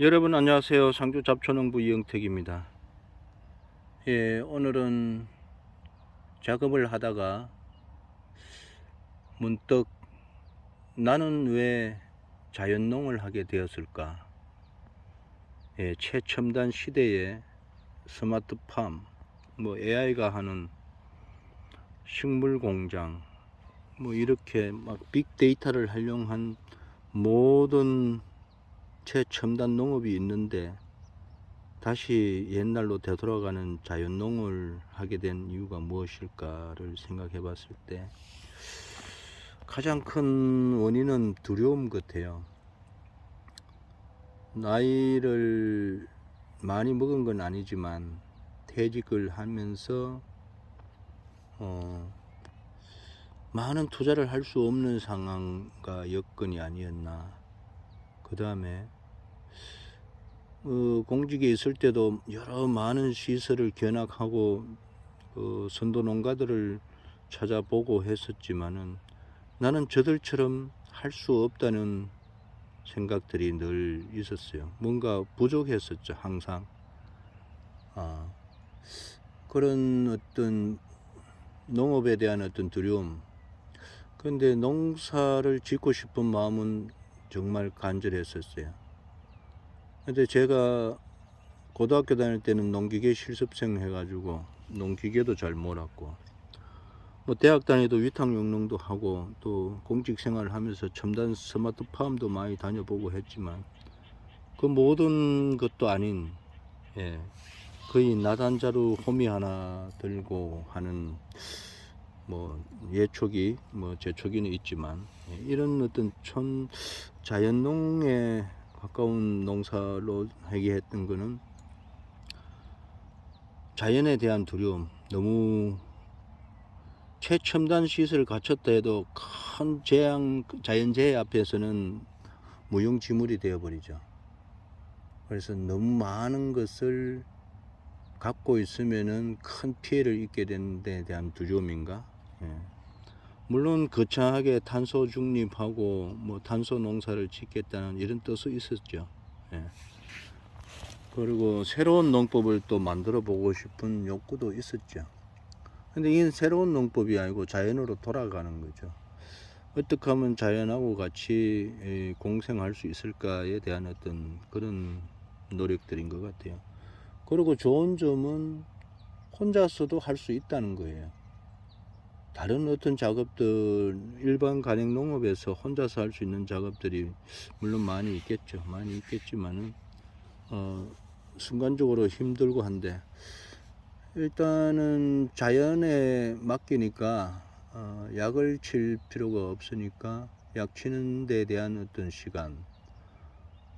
여러분 안녕하세요. 상주 잡초농부 이영택입니다. 예, 오늘은 작업을 하다가 문득 나는 왜 자연농을 하게 되었을까? 예, 최첨단 시대에 스마트팜, 뭐 AI가 하는 식물 공장, 뭐 이렇게 막 빅데이터를 활용한 모든 최첨단 농업이 있는데 다시 옛날로 되돌아가는 자연농을 하게 된 이유가 무엇일까를 생각해 봤을 때 가장 큰 원인은 두려움 같아요. 나이를 많이 먹은 건 아니지만 퇴직을 하면서 어, 많은 투자를 할 수 없는 상황과 여건이 아니었나. 그 다음에 어, 공직에 있을 때도 여러 많은 시설을 견학하고 어, 선도 농가들을 찾아보고 했었지만은 나는 저들처럼 할 수 없다는 생각들이 늘 있었어요. 뭔가 부족했었죠, 항상. 아, 그런 어떤 농업에 대한 어떤 두려움. 그런데 농사를 짓고 싶은 마음은 정말 간절했었어요. 근데 제가 고등학교 다닐 때는 농기계 실습생 해가지고 농기계도 잘 몰았고 뭐 대학 다니도 위탁용농도 하고 또 공직 생활을 하면서 첨단 스마트 팜도 많이 다녀보고 했지만 그 모든 것도 아닌 예 거의 나단자루 호미 하나 들고 하는 뭐 예초기 뭐 제초기는 있지만 예, 이런 어떤 촌 자연농에 가까운 농사로 하게 했던 거는 자연에 대한 두려움 너무 최첨단 시설을 갖췄다 해도 큰 재앙 자연재해 앞에서는 무용지물이 되어버리죠 그래서 너무 많은 것을 갖고 있으면은 큰 피해를 입게 되는 데 대한 두려움인가 예. 물론 거창하게 탄소 중립하고 뭐 탄소 농사를 짓겠다는 이런 뜻이 있었죠. 예. 그리고 새로운 농법을 또 만들어 보고 싶은 욕구도 있었죠. 근데 이 새로운 농법이 아니고 자연으로 돌아가는 거죠. 어떻게 하면 자연하고 같이 에, 공생할 수 있을까에 대한 어떤 그런 노력들인 것 같아요. 그리고 좋은 점은 혼자서도 할 수 있다는 거예요. 다른 어떤 작업들 일반 가령 농업에서 혼자서 할 수 있는 작업들이 물론 많이 있겠죠. 많이 있겠지만은 어 순간적으로 힘들고 한데 일단은 자연에 맡기니까 어 약을 칠 필요가 없으니까 약 치는 데 대한 어떤 시간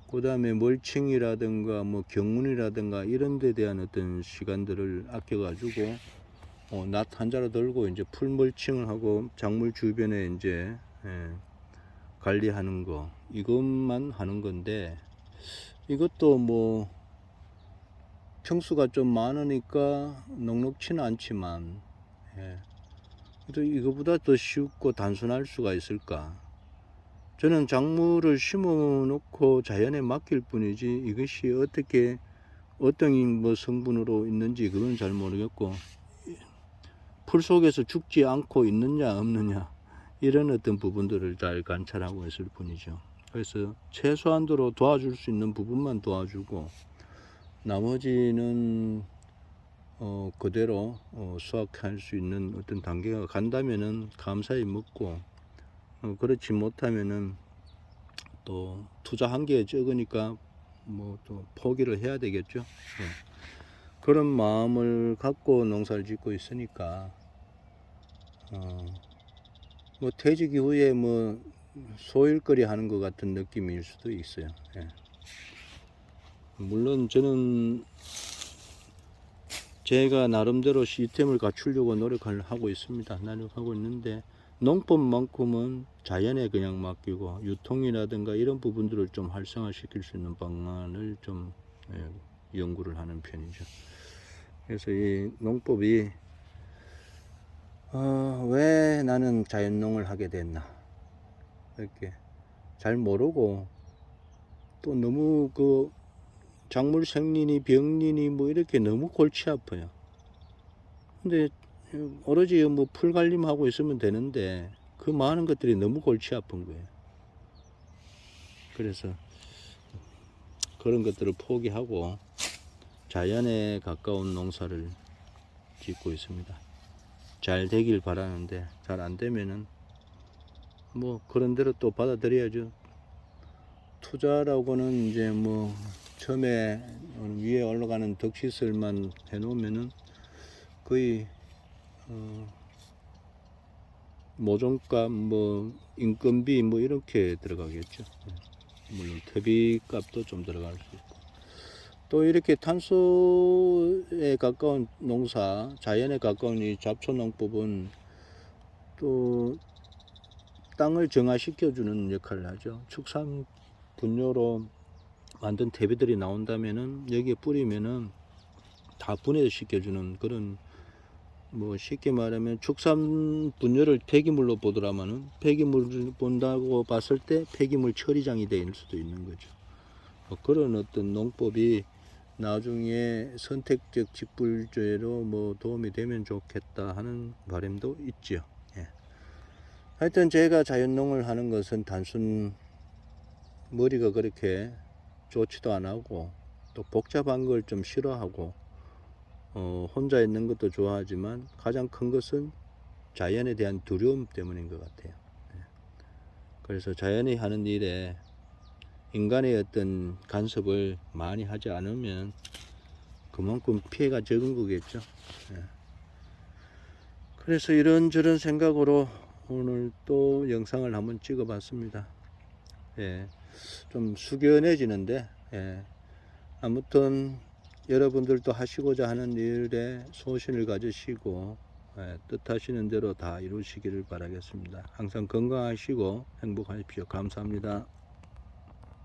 그 다음에 멀칭이라든가 뭐 경운이라든가 이런 데 대한 어떤 시간들을 아껴 가지고 어, 낫 한자로 들고 이제 풀 멀칭을 하고 작물 주변에 이제 예, 관리하는 거 이것만 하는 건데 이것도 뭐 평수가 좀 많으니까 넉넉치는 않지만 예, 또 이거보다 더 쉽고 단순할 수가 있을까? 저는 작물을 심어 놓고 자연에 맡길 뿐이지 이것이 어떻게 어떤 뭐 성분으로 있는지 그건 잘 모르겠고 풀 속에서 죽지 않고 있느냐 없느냐 이런 어떤 부분들을 잘 관찰하고 있을 뿐이죠. 그래서 최소한도로 도와줄 수 있는 부분만 도와주고 나머지는 어 그대로 어 수확할 수 있는 어떤 단계가 간다면은 감사히 먹고 어 그렇지 못하면은 또 투자한 게 적으니까 뭐 또 포기를 해야 되겠죠. 예. 그런 마음을 갖고 농사를 짓고 있으니까 어, 뭐 퇴직 이후에 뭐 소일거리 하는 것 같은 느낌일 수도 있어요. 예. 물론 저는 제가 나름대로 시스템을 갖추려고 노력을 하고 있습니다. 노력하고 있는데 농법만큼은 자연에 그냥 맡기고 유통이라든가 이런 부분들을 좀 활성화시킬 수 있는 방안을 좀 예, 연구를 하는 편이죠. 그래서 이 농법이 어, 왜 나는 자연농을 하게 됐나 이렇게 잘 모르고 또 너무 그 작물 생리니 병리니 뭐 이렇게 너무 골치 아파요. 근데 오로지 뭐 풀 관리하고 있으면 되는데 그 많은 것들이 너무 골치 아픈 거예요. 그래서 그런 것들을 포기하고 자연에 가까운 농사를 짓고 있습니다. 잘 되길 바라는데 잘 안 되면은 뭐 그런 대로 또 받아들여야죠. 투자라고는 이제 뭐 처음에 위에 올라가는 덕시설만 해놓으면은 거의 어 모종값 뭐 인건비 뭐 이렇게 들어가겠죠. 물론 퇴비 값도 좀 들어갈 수 있고 또 이렇게 탄소에 가까운 농사 자연에 가까운 이 잡초 농법은 또 땅을 정화시켜 주는 역할을 하죠. 축산 분뇨로 만든 퇴비들이 나온다면은 여기에 뿌리면은 다 분해시켜 주는 그런 뭐 쉽게 말하면 축산 분뇨를 폐기물로 보더라마는 폐기물을 본다고 봤을 때 폐기물 처리장이 될 수도 있는 거죠. 뭐 그런 어떤 농법이 나중에 선택적 직불제로 뭐 도움이 되면 좋겠다 하는 바람도 있죠. 예. 하여튼 제가 자연농을 하는 것은 단순 머리가 그렇게 좋지도 안 하고 또 복잡한 걸 좀 싫어하고 어, 혼자 있는 것도 좋아하지만 가장 큰 것은 자연에 대한 두려움 때문인 것 같아요. 예. 그래서 자연이 하는 일에 인간의 어떤 간섭을 많이 하지 않으면 그만큼 피해가 적은 거겠죠. 예. 그래서 이런저런 생각으로 오늘 또 영상을 한번 찍어 봤습니다. 예. 좀 숙연해지는데, 예. 아무튼 여러분들도 하시고자 하는 일에 소신을 가지시고 예, 뜻하시는 대로 다 이루시기를 바라겠습니다. 항상 건강하시고 행복하십시오. 감사합니다.